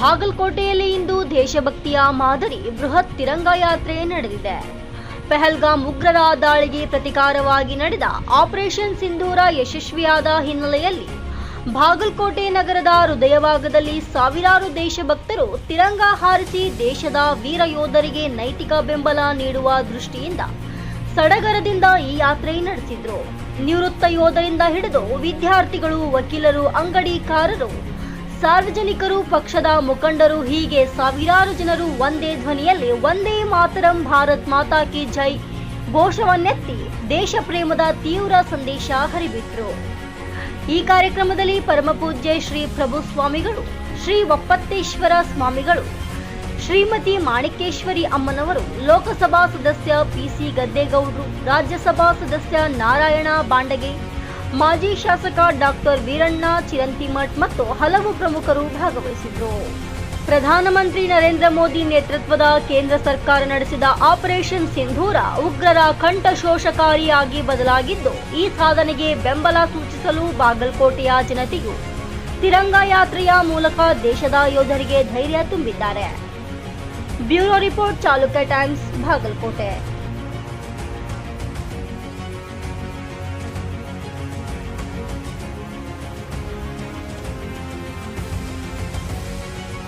ಬಾಗಲಕೋಟೆಯಲ್ಲಿ ಇಂದು ದೇಶಭಕ್ತಿಯ ಮಾದರಿ ಬೃಹತ್ ತಿರಂಗ ಯಾತ್ರೆ ನಡೆದಿದೆ. ಪೆಹಲ್ಗಾಮ್ ಉಗ್ರರ ದಾಳಿಗೆ ಪ್ರತಿಕಾರವಾಗಿ ನಡೆದ ಆಪರೇಷನ್ ಸಿಂಧೂರ ಯಶಸ್ವಿಯಾದ ಹಿನ್ನೆಲೆಯಲ್ಲಿ ಬಾಗಲಕೋಟೆ ನಗರದ ಹೃದಯಭಾಗದಲ್ಲಿ ಸಾವಿರಾರು ದೇಶಭಕ್ತರು ತಿರಂಗ ಹಾರಿಸಿ ದೇಶದ ವೀರ ಯೋಧರಿಗೆ ನೈತಿಕ ಬೆಂಬಲ ನೀಡುವ ದೃಷ್ಟಿಯಿಂದ ಸಡಗರದಿಂದ ಈ ಯಾತ್ರೆ ನಡೆಸಿದ್ರು. ನಿವೃತ್ತ ಯೋಧರಿಂದ ಹಿಡಿದು ವಿದ್ಯಾರ್ಥಿಗಳು, ವಕೀಲರು, ಅಂಗಡಿಕಾರರು ಸಾರ್ವಜನಿಕರು, ಪಕ್ಷದ ಮುಖಂಡರು ಹೀಗೆ ಸಾವಿರಾರು ಜನರು ಒಂದೇ ಧ್ವನಿಯಲ್ಲಿ ಒಂದೇ ಮಾತರಂ ಭಾರತ್ ಮಾತಾ ಕಿ ಜೈ ಘೋಷವನ್ನೆತ್ತಿ ದೇಶ ಪ್ರೇಮದ ತೀವ್ರ ಸಂದೇಶ ಹರಿಬಿಟ್ರು. ಈ ಕಾರ್ಯಕ್ರಮದಲ್ಲಿ ಪರಮಪೂಜ್ಯ ಶ್ರೀ ಪ್ರಭು ಸ್ವಾಮಿಗಳು, ಶ್ರೀ ಒಪ್ಪತ್ತೇಶ್ವರ ಸ್ವಾಮಿಗಳು, ಶ್ರೀಮತಿ ಮಾಣಿಕೇಶ್ವರಿ ಅಮ್ಮನವರು, ಲೋಕಸಭಾ ಸದಸ್ಯ ಪಿಸಿ ಗದ್ದೇಗೌಡರು ರಾಜ್ಯಸಭಾ ಸದಸ್ಯ ನಾರಾಯಣ ಬಾಂಡಗೆ ಮಾಜಿ ಶಾಸಕ ಡಾಕ್ಟರ್ ವೀರಣ್ಣ ಚಿರಂತಿಮಠ್ ಮತ್ತು ಹಲವು ಪ್ರಮುಖರು ಭಾಗವಹಿಸಿದ್ರು. ಪ್ರಧಾನಮಂತ್ರಿ ನರೇಂದ್ರ ಮೋದಿ ನೇತೃತ್ವದ ಕೇಂದ್ರ ಸರ್ಕಾರ ನಡೆಸಿದ ಆಪರೇಷನ್ ಸಿಂಧೂರ ಉಗ್ರರ ಕಂಠಶೋಷಕಾರಿಯಾಗಿ ಬದಲಾಗಿದ್ದು, ಈ ಸಾಧನೆಗೆ ಬೆಂಬಲ ಸೂಚಿಸಲು ಬಾಗಲಕೋಟೆಯ ಜನತೆಯು ತಿರಂಗ ಯಾತ್ರೆಯ ಮೂಲಕ ದೇಶದ ಯೋಧರಿಗೆ ಧೈರ್ಯ ತುಂಬಿದ್ದಾರೆ. Bureau report Chalukya Times, Bagalkote.